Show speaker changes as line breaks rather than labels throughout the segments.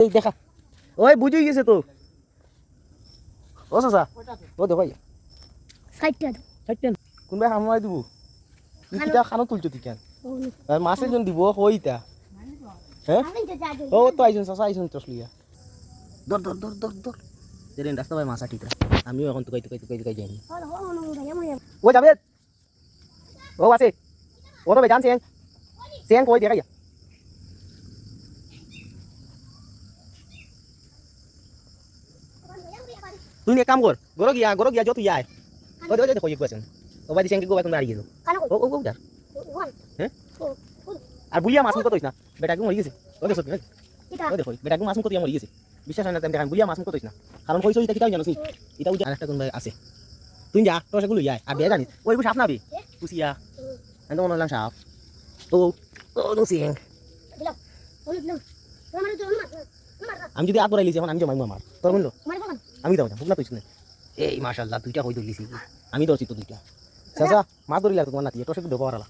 এই দেখা। ওই বুঝে গেছে তো। ও চাচা ও দেখো
সাইডটা দাও।
থাকতেন কোনবাই সামাই দিব। তুই কিটা খানো তুলছো তুই কেন আর মাছে জন দিব কইতা হ্যাঁ ও তো আইসুন চাচা আইসুন তসলিয়া দর দর দর দর দর যেদিন রাস্তা ভাই মাছা ঠিক আমিও এখন তুকাই তুকাই তুকাই তুকাই যাইনি ও যাবে। ও আছে। ও তো বেজান সিং সিং কই দেখা তুই এক কাম কর গরো গিয়া গরো গিয়া যত ইয়ায় ও দেখো দেখো ইয়ে আছেন ও বাদি সিং কি গোবা তুমি আর গেছো ও ও ও যার আর বুলিয়া মাছ কত না বেটা কি মরি গেছে ও দেখো ও দেখো বেটা কি মাছ কত মরি গেছে বিশ্বাস হয় না তেমন বুলিয়া মাছ কত না কারণ কইছো এটা কিটাও জানোস নি এটা উজা আরেকটা কোন আছে তুই যা তোর সেগুলো ইয়ায় আর বেয়া জানিস ওই সাপ না বে কুসিয়া আমি মনে হলাম সাপ ও ও নো সিং আমি যদি আগ লিছি এখন আমি জমাইমু আমার তোর বলল আমি দাও ভুক না তুই শুনে এই মাশাল্লাহ দুইটা হই ধরলিছি আমি ধরছি তো দুইটা চাচা মাছ ধরিলা তোমার নাতি। তোর সাথে দেবো পারালা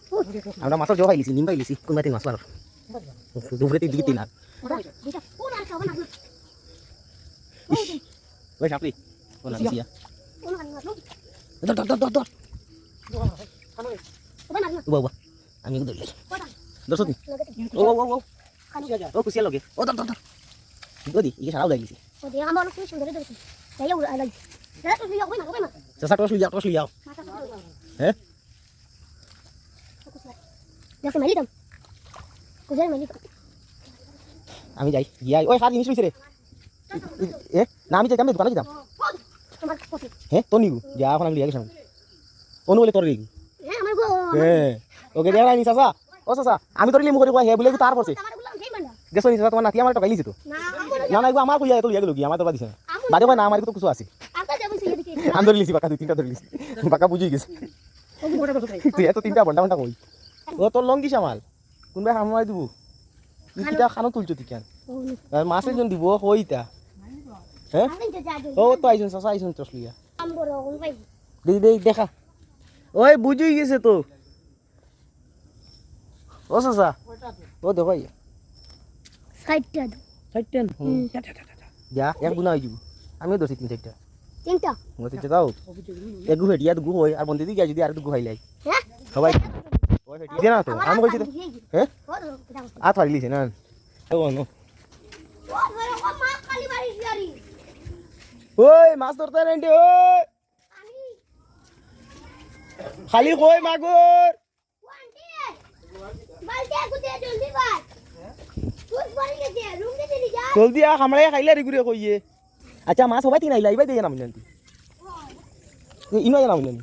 আমরা মাছের জোগাই লিছি নিম পাইলিছি কোনবা তিন মাছ পার দুপুরে তিন দিকে তিন আর। ওই সাপরি ও না লিছিয়া ধর ধর ধর ধর ধর। ও বাবা আমি ধরলি দর্শক ও ও ও ও। ও কুসিয়া লগে ও ধর ধর ধর। গদি ইকে সারাও লাগিছি চাচা টস লিয়া টস লিয়াও হ্যাঁ আমি যাই গিয়াই ওই হাত জিনিস লইছে রে এ না আমি যাইতাম দোকানে যেতাম হ্যাঁ তো নিগু যা এখন আমি লিয়া গেছিলাম অনু বলে তোর লিগু হ্যাঁ ওকে দেওয়া নি চাচা ও চাচা আমি তোর লিমু করে হে বলে তার পড়ছে গেছো নি চাচা তোমার নাতি আমার টাকা লিছি তো না না আমার কইয়া তো লিয়া গেল কি আমার তো দিছে বাদে না আমার তো কিছু আছে। আমি ধরে লিছি বাকা দুই তিনটা ধরে লিছি বাকা বুঝি গেছে। তুই এত তিনটা ঘণ্টা ঘণ্টা কই? ও তোর লঙ্গি সামাল। কোনবাই সামাই দিব? তুই কিটা খানো তুলছো তুই কেন আর মাছের জন দিব কইতা হ্যাঁ? ও তো আইসুন চাচা আইসুন তসলিয়া দেই দেই দেখা। ওই বুঝি গেছে তো। ও চাচা। ও দেখো ইয়া
সাইডটা দাও
চারটেন যা এক গুণা হয়ে যাব। আমিও ধরছি তিন চারটা।
তিনটা?
মই তিনটা দাও। এক গু হেঁটিয়া দুগু হয় আর বন্ধে দিকে যদি আর দুগু খাইলাই
হ্যাঁ
সবাই দিয়ে না? তো আমি হ্যাঁ? আত ফাড়ি লিছে না? ওই মাছ ধরতে রেন্টি ওই। খালি কই মাগুর? জলদি আ খামড়াই খাইলে রে ঘুরে কইয়ে আচ্ছা মাছ সবাই তিন আইলা ইবাই দিয়ে নাম জানতি ইনো জানাম জানি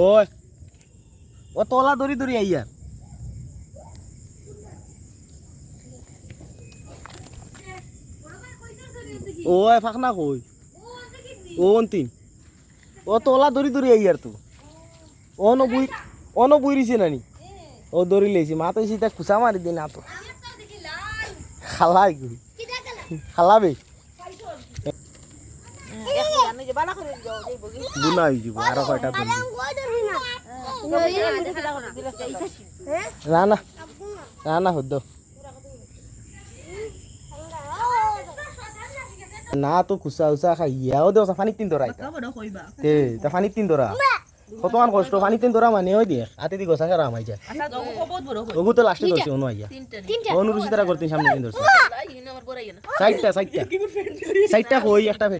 ওই ও তলা দড়ি দড়ি আইয়া ওই ফাঁকনা কই? ও অন্তিম। ও তলা দড়ি দড়ি আইয়ার তো। ও ন বুই ও ন বুইরিছে নানি। ও দড়ি লেছি মা তো সিটা খুসা মারি দিন না তো। খালাই খালাবে? বুনা হয়ে যাব আরও কয়টা না না। না না। হদ্দ না তো খুচা উচা খাই ইয়াও দেওয়া ফানিত তিন ধরা এটা তে তা ফানিত তিন ধরা কতমান কষ্ট ফানিত তিন ধরা মানে ওই দিয়ে হাতে দি গোসা খারা আমাই যায় ওগু তো লাস্টে ধরছে অনু আইয়া অনু রুচি তারা করতে সামনে তিন ধরছে সাইডটা সাইডটা সাইডটা কই একটা